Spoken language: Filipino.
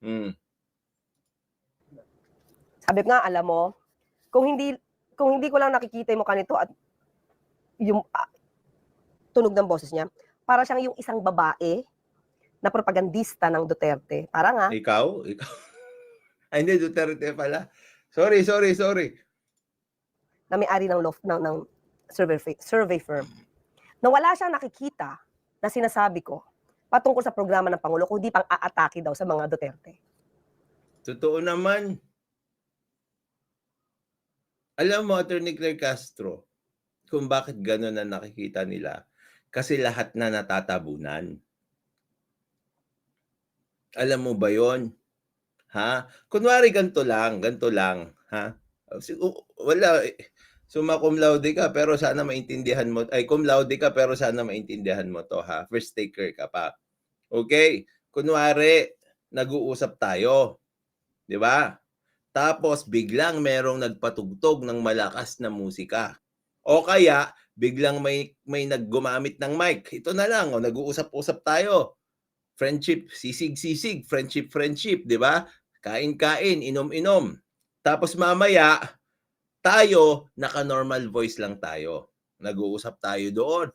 Mm. Sabi ko nga, alam mo, kung hindi kung hindi ko lang nakikita yung mukha nito at yung ah, tunog ng boses niya, para siyang yung isang babae na propagandista ng Duterte. Para nga, Ikaw? Ikaw? Ay, hindi, Duterte pala. Sorry, sorry, sorry. na may-ari ng, loft, ng, ng survey, survey firm, na wala siyang nakikita na sinasabi ko patungkol sa programa ng Pangulo, kundi pang aatake daw sa mga Duterte. Totoo naman. Alam mo, Attorney Claire Castro, kung bakit gano'n na nakikita nila. Kasi lahat na natatabunan. Alam mo ba yon? Ha? Kunwari ganito lang, ganito lang. Ha? Wala. Summa cum laude ka, pero sana maintindihan mo. Ay, cum laude ka, pero sana maintindihan mo to, ha? First taker ka pa. Okay? Kunwari, nag-uusap tayo. Di ba? Tapos biglang merong nagpatugtog ng malakas na musika. O kaya biglang may may naggumamit ng mic. Ito na lang, o nag-uusap-usap tayo. Friendship, sisig-sisig, friendship, friendship, 'di ba? Kain-kain, inom-inom. Tapos mamaya tayo naka-normal voice lang tayo. Nag-uusap tayo doon.